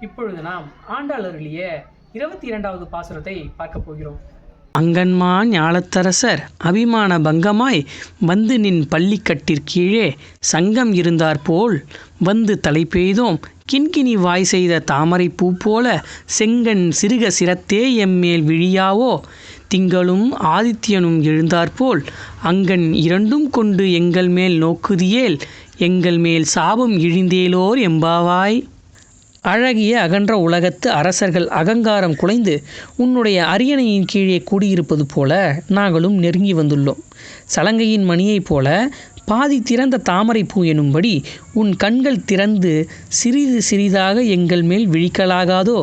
இப்பொழுது நாம் ஆண்டாள் இருபத்தி இரண்டாவது பாசுரத்தை பார்க்க போகிறோம். அங்கன்மா ஞாலத்தரசர் அபிமான பங்கமாய் வந்து நின் பள்ளிக்கட்டிற்கீழே சங்கம் இருந்தாற்போல் வந்து தலை பெய்தோம். கிண்கிணி வாய் செய்த தாமரை பூ போல செங்கன் சிறுக சிரத்தே எம்மேல் விழியாவோ. திங்களும் ஆதித்யனும் எழுந்தாற்போல் அங்கன் இரண்டும் கொண்டு எங்கள் மேல் நோக்குதியேல் எங்கள் மேல் சாபம் இழிந்தேலோர் எம்பாவாய். அழகிய அகன்ற உலகத்து அரசர்கள் அகங்காரம் குலைந்து உன்னுடைய அரியணையின் கீழே கூடியிருப்பது போல நாங்களும் நெருங்கி வந்துள்ளோம். சலங்கையின் மணியைப் போல பாதி திறந்த தாமரை பூ எனும்படி உன் கண்கள் திறந்து சிறிது சிறிதாக எங்கள் மேல் விழிக்கலாகாதோ?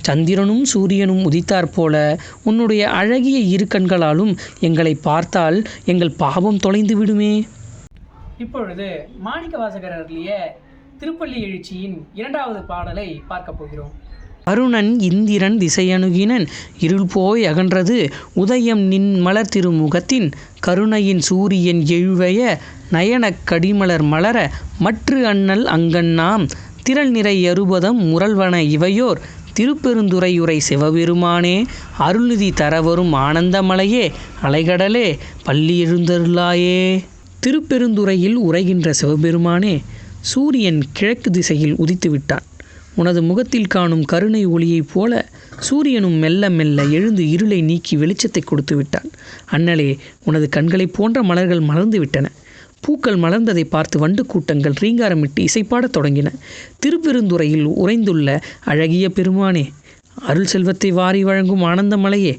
சந்திரனும் சூரியனும் உதித்தாற்போல உன்னுடைய அழகிய இரு கண்களாலும் எங்களை பார்த்தால் எங்கள் பாவம் தொலைந்து விடுமே. இப்பொழுது மாணிக்க வாசகர் திருப்பள்ளி எழுச்சியின் இரண்டாவது பாடலை பார்க்க போகிறோம். அருணன் இந்திரன் திசையணுகினன் இருள் போய் அகன்றது உதயம் நின் மலர் திருமுகத்தின் கருணையின் சூரியன் எழுவைய நயனக் கடிமலர் மலர மற்று அண்ணல் அங்கண்ணாம் திரள் நிறை அறுபதம் முரல்வன இவையோர் திருப்பெருந்துறையுரை சிவபெருமானே அருள்நிதி தரவரும் ஆனந்தமலையே அலைகடலே பள்ளி எழுந்தருளாயே. திருப்பெருந்துறையில் உரைகின்ற சிவபெருமானே சூரியன் கிழக்கு திசையில் உதித்து விட்டான். உனது முகத்தில் காணும் கருணை ஒளியைப் போல சூரியனும் மெல்ல மெல்ல எழுந்து இருளை நீக்கி வெளிச்சத்தை கொடுத்து விட்டான். அண்ணலே உனது கண்களைப் போன்ற மலர்கள் மலர்ந்து விட்டன. பூக்கள் மலர்ந்ததை பார்த்து வண்டு கூட்டங்கள் ரீங்காரமிட்டு இசைப்பாடத் தொடங்கின. திருப்பெருந்துறையில் உறைந்துள்ள அழகிய பெருமானே அருள் செல்வத்தை வாரி வழங்கும் ஆனந்தமலையே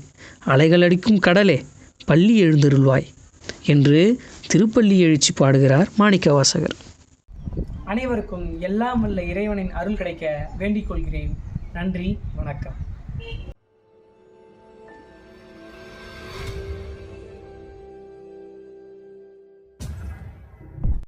அலைகள் அடிக்கும் கடலே பள்ளி எழுந்தருள்வாய் என்று திருப்பள்ளி எழுச்சி பாடுகிறார் மாணிக்கவாசகர். அனைவருக்கும் எல்லாம் வல்ல இறைவனின் அருள் கிடைக்க வேண்டிக் கொள்கிறேன். நன்றி வணக்கம்.